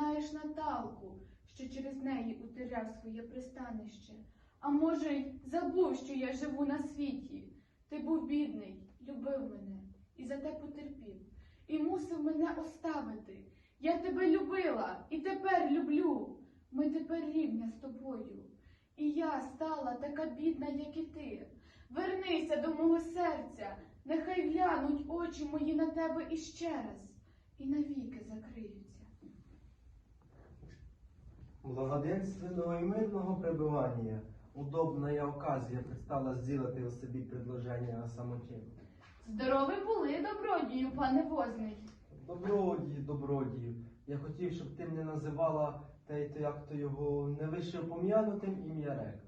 проклинаєш Наталку, що через неї утеряв своє пристанище. А може, й забув, що я живу на світі. Ти був бідний, любив мене і за те потерпів, і мусив мене оставити. Я тебе любила і тепер люблю. Ми тепер рівня з тобою. І я стала така бідна, як і ти. Вернися до мого серця, нехай глянуть очі мої на тебе іще раз, і навіки закриються. Благоденственного и мирного пребывания. Удобная оказія предстала сделати о собі предложення о самоті. Здорові були, добродію, пане возний. Добродію, добродію. Я хотів, щоб ти мене називала та й то як то його не вище пом'янутим ім'я рек.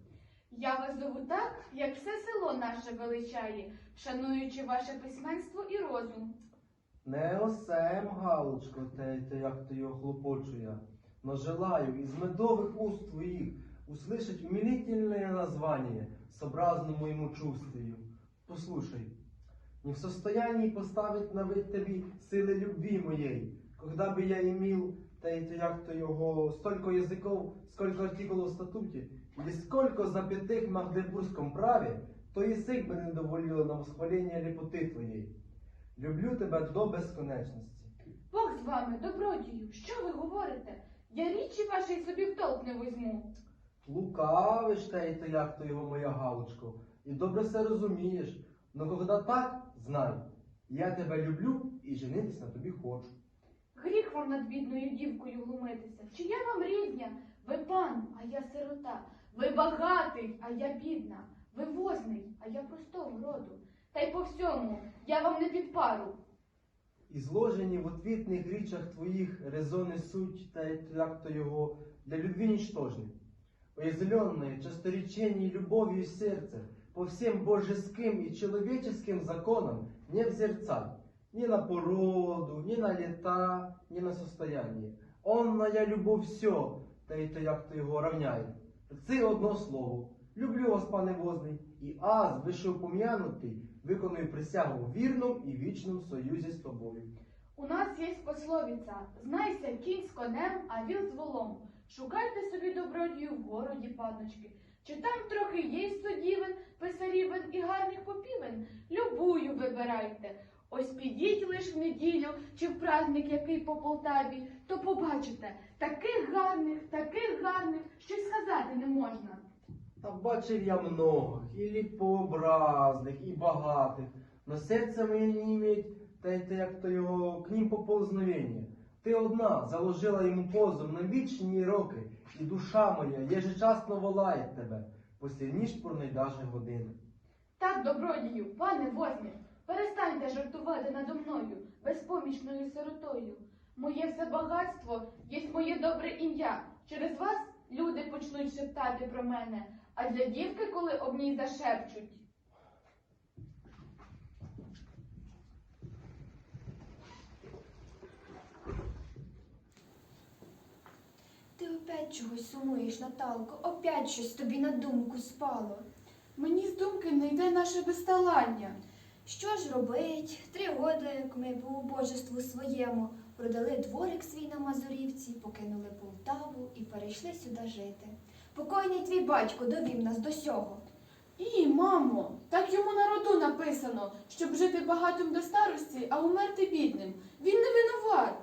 Я вас зову так, як все село наше величає, шануючи ваше письменство і розум. Не осем, Галочко, та й то як то його хлопочу я Но желаю из медовых уст твоих услышать умилительное название, сообразно моему чувствию. Послушай, не в состоянии поставить на вид тебе силы любви моей, когда бы я имел, та й то як то його, столько языков, сколько артикулов в статуте, или сколько запятых в Магдебургском праве, то язык бы не доволіло на восхвалення ліпоти твоєї. Люблю тебе до безконечності. Бог з вами, добродію, що ви говорите? Я річі вашої собі в толк не візьму. Лукавиш те й то як то його моя галочко, і добре все розумієш. Но когда так, знай, я тебе люблю і женитись на тобі хочу. Гріх вам над бідною дівкою глумитися. Чи я вам рідня? Ви пан, а я сирота. Ви багатий, а я бідна. Ви возний, а я простого роду. Та й по всьому я вам не під пару. І зложені в отвітних річах твоїх резони суть, та як то його для любви ничтожны. Уязвленное часторечение любовью сердца по всем божеским и человеческим законам не взерцай ни на породу, ни на лета, ни на состояние. Онная любов все, та й то як то його равняє. Це одно слово. Люблю вас, пане возний, і аз, вишеупом'янутий, виконую присягу в вірному і вічному союзі з тобою. У нас є пословиця Знайся кінь з конем, а віл з волом. Шукайте собі добродію в городі, паночки. Чи там трохи є судівен, писарівен і гарних попівен? Любую вибирайте. Ось підіть лиш в неділю чи в праздник який по Полтаві, то побачите таких гарних, таких гарних, що й сказати не можна. Та бачив я многих, і ліпообразних, і багатих, но серце моє не іметь, та й те, як то його к ним поповзновення. Ти одна заложила йому позов на вічні роки, і душа моя єжечасно волає тебе, ніжпорної даже години. Так, добродію, пане возьмі, перестаньте жартувати надо мною, безпомічною сиротою. Моє все багатство є моє добре ім'я. Через вас люди почнуть шептати про мене, а для дівки, коли об ній зашепчуть. Ти опять чогось сумуєш, Наталко, опять щось тобі на думку спало. Мені з думки не йде наше безталання. Що ж робить? Три роки, як ми по убожеству своєму продали дворик свій на Мазурівці, покинули Полтаву і перейшли сюди жити. Покойний твій батько довів нас до сього. І, мамо, так йому на роду написано, щоб жити багатим до старості, а умерти бідним. Він не винуват.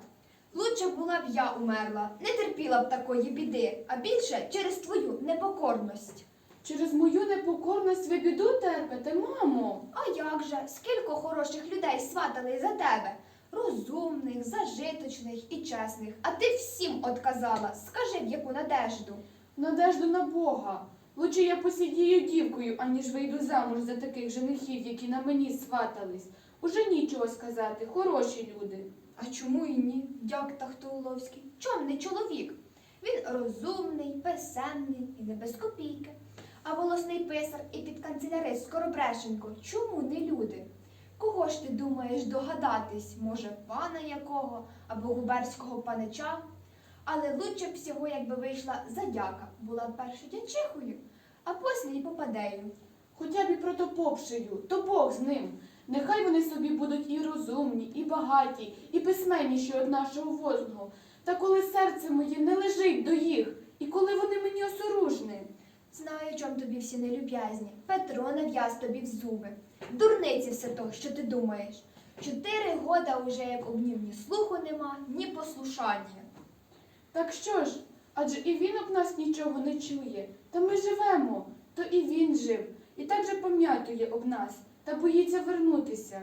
Лучше б була б я умерла, не терпіла б такої біди, а більше через твою непокорність. Через мою непокорність ви біду терпите, мамо. А як же, скільки хороших людей сватали за тебе? Розумних, зажиточних і чесних. А ти всім отказала. Скажи, в яку надежду. Надежду на Бога. Лучше я посидію дівкою, аніж вийду замуж за таких женихів, які на мені сватались. Уже нічого сказати, хороші люди. А чому і ні? Дяк Тахтоуловський. Чом не чоловік? Він розумний, писемний і не без копійки. А волосний писар і підканцелярист Скоробрешенко чому не люди? Кого ж ти думаєш догадатись? Може, пана якого або губерського панича? Але лучше б всього, якби вийшла задяка, була б першою дячихою, а після й попадею. хоча б і протопопшею, то Бог з ним. Нехай вони собі будуть і розумні, і багаті, і письменніші від нашого возного. Та коли серце моє не лежить до їх, і коли вони мені осоружні. Знаю, чом тобі всі нелюб'язні. Петро нав'яз тобі в зуби. Дурниці все то, що ти думаєш. Чотири года уже як обнів ні слуху нема, ні послушання. Так що ж? Адже і він об нас нічого не чує. Та ми живемо, то і він жив, і так же пам'ятує об нас, та боїться вернутися.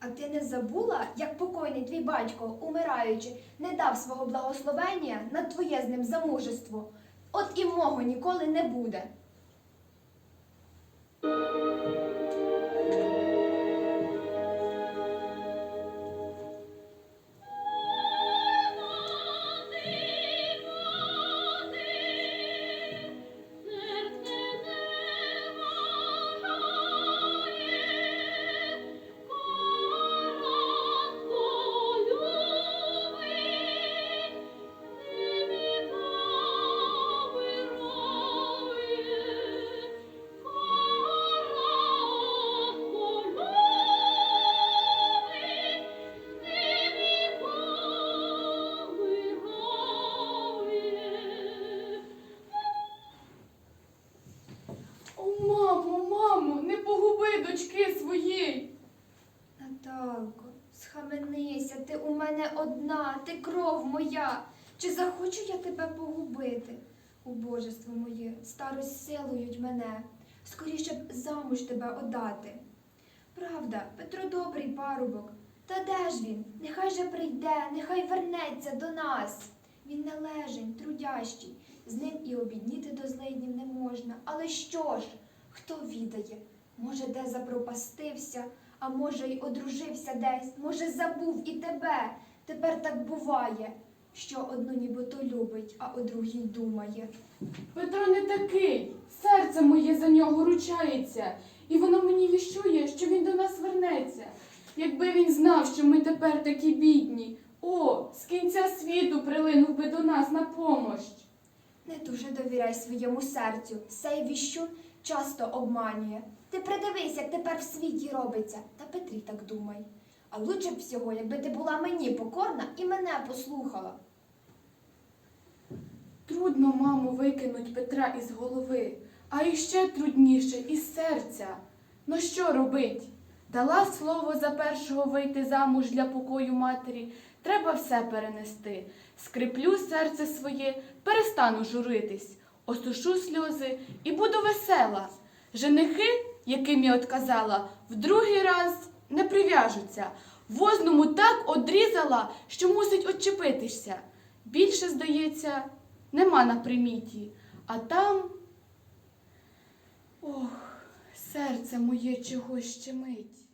А ти не забула, як покойний твій батько, умираючи, не дав свого благословення на твоє з ним замужество? От і мого ніколи не буде. Наталко, схаменися, ти у мене одна, ти кров моя. Чи захочу я тебе погубити? Убожество моє, старость силують мене, скоріше б замуж тебе одати. Правда, Петро добрий парубок. Та де ж він? Нехай же прийде, нехай вернеться до нас. Він належень, трудящий, з ним і обідніти до злиднів не можна. Але що ж? Хто відає? Може, де запропастився, а може, й одружився десь, може, забув і тебе. Тепер так буває, що одну нібито любить, а о другій думає. Петро не такий. Серце моє за нього ручається, і воно мені віщує, що він до нас вернеться. Якби він знав, що ми тепер такі бідні. О, з кінця світу прилинув би до нас на помощ. Не дуже довіряй своєму серцю. Сей віщун часто обманює. Ти придивись, як тепер в світі робиться. Та Петрі так думай. А лучше б всього, якби ти була мені покорна і мене послухала. Трудно маму викинуть Петра із голови, а іще трудніше із серця. Ну що робить? Дала слово за першого вийти замуж для покою матері, треба все перенести. Скриплю серце своє, перестану журитись, осушу сльози і буду весела. Женихи, яким я отказала, в другий раз не прив'яжуться. Возному так одрізала, що мусить отчепитися. Більше, здається, нема на приміті, а там. Ох, серце моє чогось щемить.